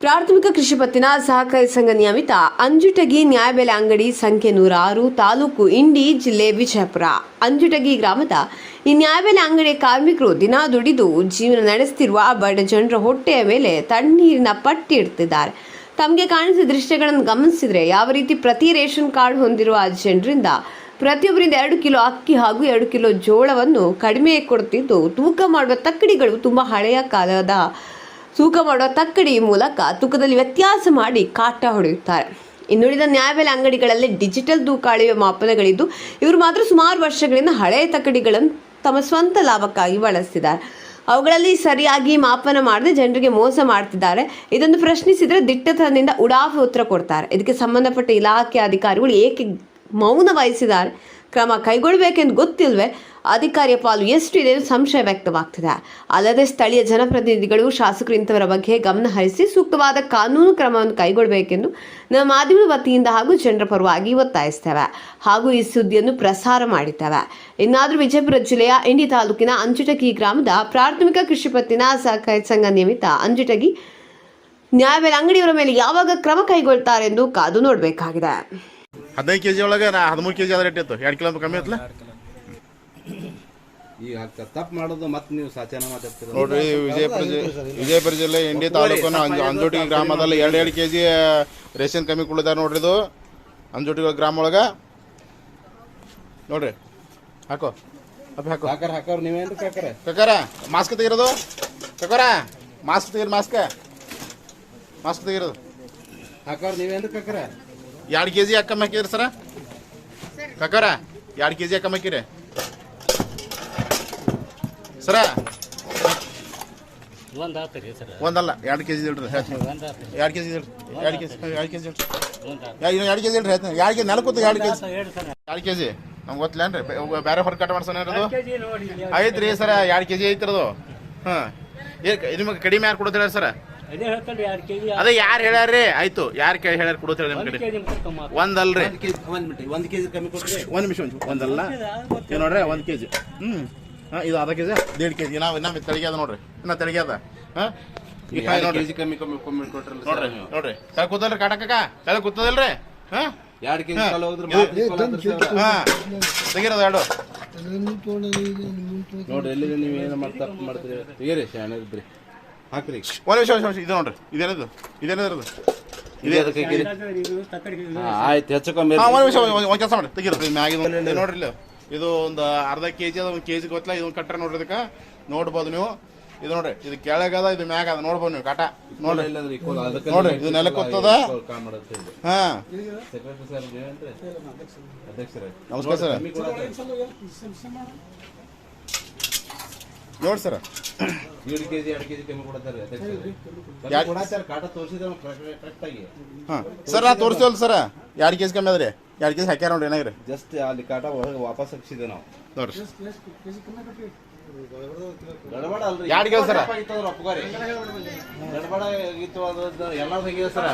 ಪ್ರಾಥಮಿಕ ಕೃಷಿ ಪತ್ತಿನ ಸಹಕಾರಿ ಸಂಘ ನಿಯಮಿತ ಅಂಜುಟಗಿ ನ್ಯಾಯಬೆಲೆ ಅಂಗಡಿ ಸಂಖ್ಯೆ ನೂರಾರು, ತಾಲೂಕು ಇಂಡಿ ಜಿಲ್ಲೆ ವಿಜಯಪುರ. ಅಂಜುಟಗಿ ಗ್ರಾಮದ ಈ ನ್ಯಾಯಬೆಲೆ ಅಂಗಡಿಯ ಕಾರ್ಮಿಕರು ದಿನ ದುಡಿದು ಜೀವನ ನಡೆಸುತ್ತಿರುವ ಬಡ ಜನರ ಹೊಟ್ಟೆಯ ಮೇಲೆ ತಣ್ಣೀರಿನ ಪಟ್ಟಿ ಇಡ್ತಿದ್ದಾರೆ. ತಮಗೆ ಕಾಣಿಸಿದ ದೃಶ್ಯಗಳನ್ನು ಗಮನಿಸಿದರೆ ಯಾವ ರೀತಿ ಪ್ರತಿ ರೇಷನ್ ಕಾರ್ಡ್ ಹೊಂದಿರುವ ಜನರಿಂದ ಪ್ರತಿಯೊಬ್ಬರಿಂದ ಎರಡು ಕಿಲೋ ಅಕ್ಕಿ ಹಾಗೂ ಎರಡು ಕಿಲೋ ಜೋಳವನ್ನು ಕಡಿಮೆ ಕೊಡುತ್ತಿದ್ದು ತೂಕ ಮಾಡುವ ತಕ್ಕಡಿಗಳು ತುಂಬ ಹಳೆಯ ಕಾಲದ ತೂಕ ಮಾಡುವ ತಕ್ಕಡಿ ಮೂಲಕ ತೂಕದಲ್ಲಿ ವ್ಯತ್ಯಾಸ ಮಾಡಿ ಕಾಟ ಹೊಡೆಯುತ್ತಾರೆ. ಇನ್ನುಳಿದ ನ್ಯಾಯಬೆಲೆ ಅಂಗಡಿಗಳಲ್ಲಿ ಡಿಜಿಟಲ್ ತೂಕ ಅಳೆಯುವ ಮಾಪನಗಳಿದ್ದು, ಇವರು ಮಾತ್ರ ಸುಮಾರು ವರ್ಷಗಳಿಂದ ಹಳೆಯ ತಕ್ಕಡಿಗಳನ್ನು ತಮ್ಮ ಸ್ವಂತ ಲಾಭಕ್ಕಾಗಿ ಬಳಸ್ತಿದ್ದಾರೆ. ಅವುಗಳಲ್ಲಿ ಸರಿಯಾಗಿ ಮಾಪನ ಮಾಡದೆ ಜನರಿಗೆ ಮೋಸ ಮಾಡ್ತಿದ್ದಾರೆ. ಇದನ್ನು ಪ್ರಶ್ನಿಸಿದರೆ ದಿಟ್ಟತನದಿಂದ ಉಡಾಫೆ ಉತ್ತರ ಕೊಡ್ತಾರೆ. ಇದಕ್ಕೆ ಸಂಬಂಧಪಟ್ಟ ಇಲಾಖೆ ಅಧಿಕಾರಿಗಳು ಏಕೆ ಮೌನ ವಹಿಸಿದ್ದಾರೆ? ಕ್ರಮ ಕೈಗೊಳ್ಳಬೇಕೆಂದು ಗೊತ್ತಿಲ್ವೇ ಅಧಿಕಾರಿಯ ಪಾಲು ಎಷ್ಟಿದೆ ಸಂಶಯ ವ್ಯಕ್ತವಾಗ್ತಿದೆ. ಅಲ್ಲದೆ ಸ್ಥಳೀಯ ಜನಪ್ರತಿನಿಧಿಗಳು, ಶಾಸಕರು ಇಂಥವರ ಬಗ್ಗೆ ಗಮನ ಹರಿಸಿ ಸೂಕ್ತವಾದ ಕಾನೂನು ಕ್ರಮವನ್ನು ಕೈಗೊಳ್ಳಬೇಕೆಂದು ನಮ್ಮ ಮಾಧ್ಯಮದ ವತಿಯಿಂದ ಹಾಗೂ ಜನರ ಪರವಾಗಿ ಒತ್ತಾಯಿಸ್ತೇವೆ ಹಾಗೂ ಈ ಸುದ್ದಿಯನ್ನು ಪ್ರಸಾರ ಮಾಡಿದ್ದೇವೆ. ಇನ್ನಾದರೂ ವಿಜಯಪುರ ಜಿಲ್ಲೆಯ ಇಂಡಿ ತಾಲೂಕಿನ ಅಂಜುಟಗಿ ಗ್ರಾಮದ ಪ್ರಾಥಮಿಕ ಕೃಷಿ ಪತ್ತಿನ ಸಹಕಾರಿ ಸಂಘ ನಿಯಮಿತ ಅಂಜುಟಗಿ ನ್ಯಾಯಬೆಲೆ ಅಂಗಡಿಯವರ ಮೇಲೆ ಯಾವಾಗ ಕ್ರಮ ಕೈಗೊಳ್ತಾರೆ ಎಂದು ಕಾದು ನೋಡಬೇಕಾಗಿದೆ. ಹದಿನೈದು ಕೆ ಜಿ ಒಳಗೆ ನಾ ಹದಿಮೂರು ಕೆ ಜಿ ಅದ ರೇಟ್ ಇತ್ತು ಎರಡು ಕಿಲೋ ಕಮ್ಮಿ ಇತ್ತಲ್ಲ? ಈಗ ತಪ್ಪು ಮಾಡೋದು ಮತ್ತೆ ನೀವು ಸಾಚನ ಮಾತಾಡ್ತೀರ ನೋಡ್ರಿ ವಿಜಯಪುರ ಜಿ ವಿಜಯಪುರ ಜಿಲ್ಲೆ ಇಂಡಿ ತಾಲೂಕಿನ ಅಂಜ ಅಂಜೋಟಿ ಗ್ರಾಮದಲ್ಲಿ ಎರಡು ಎರಡು ಕೆ ಜಿ ರೇಷನ್ ಕಮ್ಮಿ ಕೊಡಿದಾರೆ ನೋಡ್ರಿ ಇದು. ಅಂಜೋಟಿ ಗ್ರಾಮ ಒಳಗೆ. ನೋಡ್ರಿ ಹಾಕೋ. ಅಪ್ಪ ಹಾಕೋ. ಹಾಕರ ಹಾಕೋ ನೀವೇನು ಕಾಕರ? ಕಕ್ಕಾರ ಮಾಸ್ಕ್ ತೆಗಿರೋದು? ಕಕ್ಕಾರ ಮಾಸ್ಕ್ ತೆಗೀರಿ ಮಾಸ್ಕ್ ಮಾಸ್ಕ್ ತೆಗಿರೋದು. ಹಾಕೋರು ನೀವೇನು ಕಾಕರ? ಎರಡು ಕೆ ಜಿ ಯಾಕೆ ಕಮ್ಮಿ ಹಾಕಿದ್ರಿ ಸರ? ಕಕ್ಕಾರ ಎರಡು ಕೆ ಜಿ ಯಾಕೆ ಕಮ್ಮಿ ಹಾಕಿರಿ. ಸರ? ಒಂದ್ ಸರ್. ಒಂದಲ್ಲ ಎರಡು ಕೆ ಜಿ ಇಡ್ರಿ ಎರಡು ಕೆ ಜಿ ಇಡ್ರಿ ಎರಡು ಕೆ ಜಿ ಎರಡು ಕೆ ಜಿ ಇಡ್ರಿ. ಎರಡು ಕೆ ಜಿ ಇಡ್ರಿ ಹೇಳ್ತೀನಿ ಎರಡು ಕೆ ಜಿ ನೆಲಕೂತು ಎರಡು ಕೆ ಜಿ ಸರ್. ಎರಡು ಕೆ ಜಿ ನಮ್ಗೆ ಗೊತ್ತಿಲ್ಲೇನ್ರಿ ಬೇರೆ ಹೊರ ಕಟ್ ಮಾಡ್ಸೋಣ ಇರೋದು ಕೆಜಿ ನೋಡಿ ಇಲ್ಲಿ. ಐತ್ರಿ ಸರ ಎರಡು ಕೆ ಜಿ ಐತಿರೋದು ಹಾಂ ನಿಮಗೆ ಕಡಿಮೆ ಯಾರು ಕೊಡೋದಿಲ್ಲ ಹೇಳಿ ಸರ? ಅದೇ ಹೇಳ್ತಾನೆ ಎರಡು ಕೆಜಿ ಅದೇ ಯಾರು ಹೇಳ್ಯಾರ್ರಿ? ಆಯ್ತು ಯಾರು ಕೇಳಿ ಹೇಳ್ಯಾರ ನಿಮ್ಮ ಒಂದ್ ಕಡೆ. ಕೆಜಿ ಕಮ್ಮ ಒಂದಲ್ರಿ ಒಂದ್ ಕೆ ಜಿ ಒಂದು ಮಿನಿಟ್ ಒಂದು ಕೆ ಜಿ ಕಮ್ಮಿ ಕೊಡ್ರಿ ಒಂದು ನಿಮಿಷ ಒಂದ್ ಒಂದಲ್ಲ ಇದು ನೋಡ್ರಿ ಒಂದ್ ಕೆಜಿ. ಹ್ಮ್. ಹ್ಞೂ ಹಾಂ ಇದು ಅದ ಕೆಜಿ ದೇಡ್ ಕೆಜಿ. ನಾವು ಇನ್ನೂ ತೆಳಿಗೆ ಅದ ನೋಡ್ರಿ. ಇನ್ನ ತೆಳಿಗೆ ಅದ ಹಾಂ? ಈಗ ಎರಡು ನೋಡ್ರಿ. ಕೆ ಜಿ ಕಮ್ಮಿ ಕಮ್ಮಿ ಕಮ್ಮಿ ಕೊಟ್ರಲ್ಲ ನೋಡ್ರಿ ನೀವು. ನೋಡ್ರಿ. ಕೆಳ ಕೂತಲ್ರಿ ಕಾಟಕ್ಕ ತಲೆ ಕೂತದಲ್ರಿ? ಹಾಂ? ಎರಡು ಕೆಜಿ ಕಾಲ ಹೋದ್ರೆ ಹಾ. ತೆಗಿರೋದು ಎರಡು. ನೋಡ್ರಿ ಎಲ್ಲಿ ನೀವು ಏನು ಮಾಡ್ತಾ ಮಾಡ್ತೀರಿ? ತೆಗೀರಿ ಶಾಣೆ ಇದ್ರಿ. ಹಾಕ್ರಿ. ಒಂದು ನಿಮಿಷ ಒಂದು ನಿಮಿಷ ಇದು ನೋಡ್ರಿ ಇದೇನದು? ಇದೇನದು ಇದೇ ಅದಕ್ಕೆ ಹಾಕಿರಿ ಆಯ್ತು ಹೆಚ್ಚು ಕಮ್ಮಿ ಹಾಂ ಒಂದು. ನಿಮಿಷ ಒಂದು ಕೆಲಸ ಮಾಡಿ ತೆಗಿರಿ. ಮ್ಯಾಗಿ ನೋಡ್ರಿ ಇಲ್ಲಿ. ಇದು ಒಂದು ಅರ್ಧ ಕೆ ಜಿ ಅದ ಒಂದು ಕೆ ಜಿ ಗೊತ್ತಿಲ್ಲ ಇದೊಂದು ಕಟ್ರೆ ನೋಡ್ರಿ ಇದಕ್ಕೆ. ನೋಡ್ಬೋದು ನೀವು. ಇದು ನೋಡ್ರಿ ಇದು ಕೆಳಗದ ಇದು ಮ್ಯಾಗ ಅದ. ನೋಡ್ಬೋದು ನೀವು ಕಟ. ನೋಡ್ರಿ. ನೋಡ್ರಿ, ಇದು ನೆಲಕ್ಕೆ ಇದು. ಹಾಂ. ಸೆಕ್ರೆಟರಿ ಸರ್ ನೀವೇನ್ರಿ ಅಧ್ಯಕ್ಷರೇ. ನಮಸ್ಕಾರ ಸರ್. ನೋಡಿ ಸರ್? ಎರಡು ಕೆಜಿ ಎರಡು ಕೆಜಿ ಕಮ್ಮಿ ಕೊಡ್ತಾರೆ ಅಧ್ಯಕ್ಷರೇ. ಕಮ್ಮಿ ಯಾಕ್- ಕೊಡತ್ತಾರೆ, ಕಾಟ ತೋರಿಸಿದ್ರೆ ಹಾಂ. ಸರ್ ನಾ ತೋರಿಸ್ತೀವಲ್ಲ ಸರ? ಎರಡು ಕೆ ಜಿ ಕಮ್ಮಿ ಅದ್ರಿ ಎರಡು ಕೆ ಜಿ ಹಾಕ್ಯಾರ ನೋಡ್ರಿ ಏನಾಗ್ರಿ? ಜಸ್ಟ್ ಅಲ್ಲಿ ಕಾಟ ಹೊರಗೆ ವಾಪಸ್ ಹಾಕ್ಸಿದೆ ನಾವು. ನೋಡ್ರಿ. ಗಡಬಡ ಅಲ್ರಿ. ಎರಡ್ ಕೆಲ್ಸ ಸರ? ಇತ್ತಂದ್ರೆ ಒಪ್ಕೋರಿ ಗಡಬಡ ಆಗಿತ್ತು ಅದು ಎಲ್ಲ ಹೆಂಗಿದೆ ಸರ?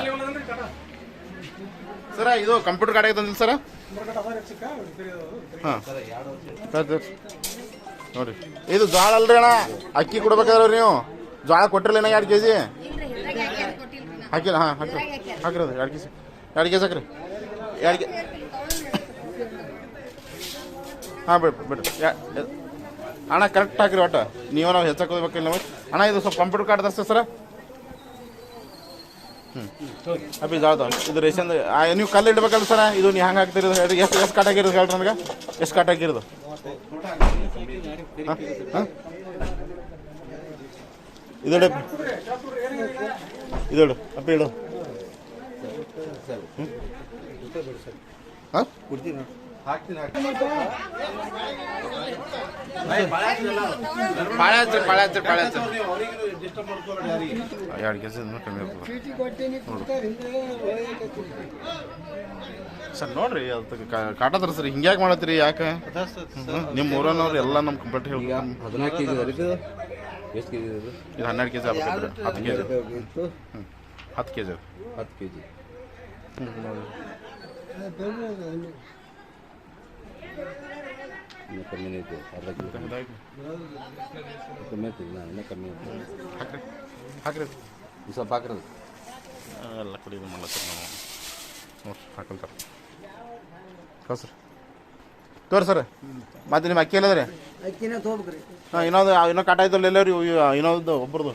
ಸರ ಇದು ಕಂಪ್ಯೂಟರ್ ಕಾಟ ತಂದಿಲ್ಲ ಸರ್? ಹಾಂ. ಸರ್ ಎರಡು ನೋಡ್ರಿ ಇದು ಜೋಳ ಅಲ್ರಿ ಅಣ್ಣ. ಅಕ್ಕಿ ಕೊಡ್ಬೇಕಾದ್ರೆ ನೀವು. ಜೋಳ ಕೊಟ್ಟಿರಲಿಲ್ಲ ಎರಡು ಕೆ ಜಿ ಹಾಕಿಲ್ಲ, ಹಾಂ, ಹಾಕಿ. ಹಾಕಿರೋದು, ಎರಡು ಕೆ ಜಿ ಎರಡು ಕೆ ಜಿ ಹಾಕ್ರಿ. ಎರಡು ಕೆ ಹಾಂ ಬಿಡ್ರಿ ಬಿಡ್ರಿ ಅಣ್ಣ ಕರೆಕ್ಟ್ ಹಾಕಿರಿ ಒಟ್ಟು. ನೀವು ನಾವು ಹೆಚ್ಚಕ್ಕೆ ಹೋಗ್ಬೇಕಿಲ್ಲ ನಾವು? ಅಣ್ಣ, ಇದು ಸ್ವಲ್ಪ ಕಂಪ್ಯೂಟರ್ ಕಾರ್ಡ್ ತರ್ಸಿ ಸರ. ಹ್ಞೂ ಅಪ್ಪಿ ಜಾಳ್ದ ಇದು ರೇಷನ್ ನೀವು ಕಲ್ಲು ಇಡ್ಬೇಕಲ್ಲ ಸರ. ಇದು ನೀವು ಹಂಗೆ ಹಾಕ್ತಿರೋದು? ಎಷ್ಟು ಎಷ್ಟು ಕಟ್ ಆಗಿರೋದು ಹೇಳ್ರಿ ನನಗೆ ಎಷ್ಟು ಕಟ್ ಆಗಿರೋದು? ಹಾಂ? ಹಾಂ? ಇದಿಡು ಅಪ್ಪ ಇಡು ಹಾಂ? ಹಾಕ್ತೀನಿ ಎರಡು ಕೆ ಜಿ ಕಮ್ಮಿ ಆಗ್ತದೆ ಸರ್ ನೋಡ್ರಿ ಅದಕ್ಕೆ ಕಾಟದ್ರ ಸರ್ ಹಿಂಗ್ಯಾಕೆ ಮಾಡತ್ರಿ ಯಾಕೆ? ನಿಮ್ಮ ಊರನವ್ರು ಎಲ್ಲ ನಮ್ಮ ಕಂಪ್ಲೇಂಟ್ ಹೇಳಿ ಹದಿನಾಲ್ಕು ಕೆಜಿ ಇದು. ಎಷ್ಟು ಕೆಜಿ ಇದು? ಇದು ಹನ್ನೆರಡು ಕೆ ಜಿ ಆಗ್ಬೇಕ್ರಿ ಹತ್ತು ಕೆಜಿ. ಹತ್ತು ಕೆ ಜಿ ಹತ್ತು ಕೆಜಿ. ಇನ್ನೂ ಕಮ್ಮಿನೇ ಐತೆ ಅರ್ಧ ಕೆಜಿ ಕಮ್ಮಿ ಐತಿ ಇನ್ನ ಇನ್ನೂ ಕಮ್ಮಿ ಐತಿ ಹಾಕ್ರಿ ಹಾಕ್ರಿ ಸ್ವಲ್ಪ ಹಾಕ್ರದು ಎಲ್ಲ ಕಡೆ ಇದು ಮಾಡ್ಲತ್ತರ ನಾವು ನೋಡ್ರಿ ಹಾಕೊಂತಾರ ಕಳ್ಸ್ರಿ ತೋರಿ ಸರ್ ಮತ್ತೆ ನಿಮ್ಮ ಅಕ್ಕಿ ಎಲ್ಲದ್ರಿ? ಅಕ್ಕಿನ ತಗೋಬೇಕ್ರಿ ಹಾಂ ಇನ್ನೊಂದು ಇನ್ನೂ ಕಾಟ ಆಯ್ತಲ್ಲ ಎಲ್ಲರಿ ಇನ್ನೊಂದು ಒಬ್ರದ್ದು.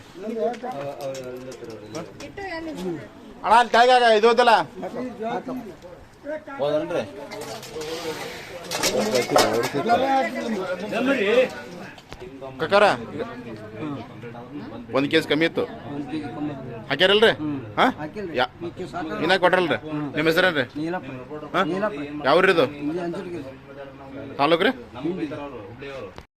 ಅಣ್ಣ ಅಲ್ಲಿ ಕೆಳಗೆ ಇದು ಹೋದಲ್ಲ ಹೌದನ್ರಿ. ಕಕ್ಕಾರ ಒಂದು ಕೇಸ್ ಕಮ್ಮಿ ಇತ್ತು. ಹಾಕ್ಯಾರಲ್ರಿ? ಹಾಂ? ಇನ್ನ ಕೊಟ್ರಲ್ರಿ? ನಿಮ್ಮ ಹೆಸರೇನ್ರಿ? ಹಾಂ? ಯಾವ್ರಿ ಇದು ತಾಲೂಕ್ರಿ? ಅಂಜುಟಿಗೆ ತಾಲೂಕು ರೀ